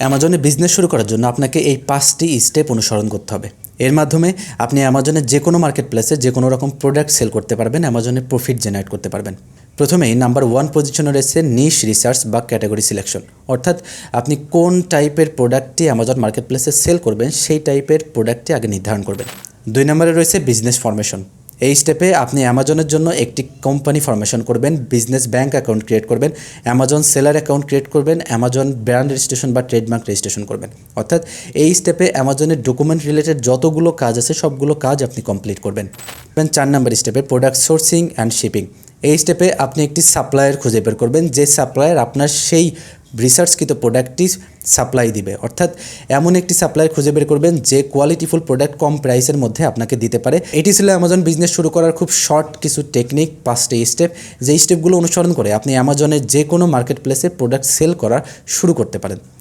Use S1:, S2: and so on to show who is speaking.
S1: অ্যামাজনে বিজনেস শুরু করার জন্য আপনাকে এই পাঁচটি স্টেপ অনুসরণ করতে হবে। এর মাধ্যমে আপনি অ্যামাজনের যে কোনো মার্কেট প্লেসে যে কোনো রকম প্রোডাক্ট সেল করতে পারবেন, অ্যামাজনে প্রফিট জেনারেট করতে পারবেন। প্রথমেই নাম্বার ওয়ান পজিশনে রয়েছে নিশ রিসার্চ বা ক্যাটাগরি সিলেকশন অর্থাৎ আপনি কোন টাইপের প্রোডাক্টটি অ্যামাজন মার্কেট প্লেসে সেল করবেন, সেই টাইপের প্রোডাক্টটি আগে নির্ধারণ করবেন। দুই নম্বরে রয়েছে বিজনেস ফরমেশন এই স্টেপে আপনি অ্যামাজনের জন্য একটি কোম্পানি ফর্মেশন করবেন বিজনেস ব্যাংক অ্যাকাউন্ট ক্রিয়েট করবেন অ্যামাজন সেলার অ্যাকাউন্ট ক্রিয়েট করবেন অ্যামাজন ব্র্যান্ড রেজিস্ট্রেশন বা ট্রেডমার্ক রেজিস্ট্রেশন করবেন। অর্থাৎ এই স্টেপে অ্যামাজনের ডকুমেন্ট রিলেটেড যতগুলো কাজ আছে, সবগুলো কাজ আপনি কমপ্লিট করবেন। চার নম্বর স্টেপে প্রোডাক্ট সোর্সিং অ্যান্ড শিপিং এই স্টেপে আপনি একটি সাপ্লায়ার খুঁজে বের করবেন, যে সাপ্লায়ার আপনার সেই রিসার্চকৃত প্রোডাক্টটি সাপ্লাই দিবে। অর্থাৎ এমন একটি সাপ্লায়ার খুঁজে বের করবেন, যে কোয়ালিটিফুল প্রোডাক্ট কম প্রাইসের মধ্যে আপনাকে দিতে পারে। এটি ছিল অ্যামাজন বিজনেস শুরু করার খুব শর্ট কিছু টেকনিক পাঁচটি স্টেপ যে স্টেপগুলো অনুসরণ করে আপনি অ্যামাজনের যে কোনো মার্কেট প্লেসে প্রোডাক্ট সেল করা শুরু করতে পারেন।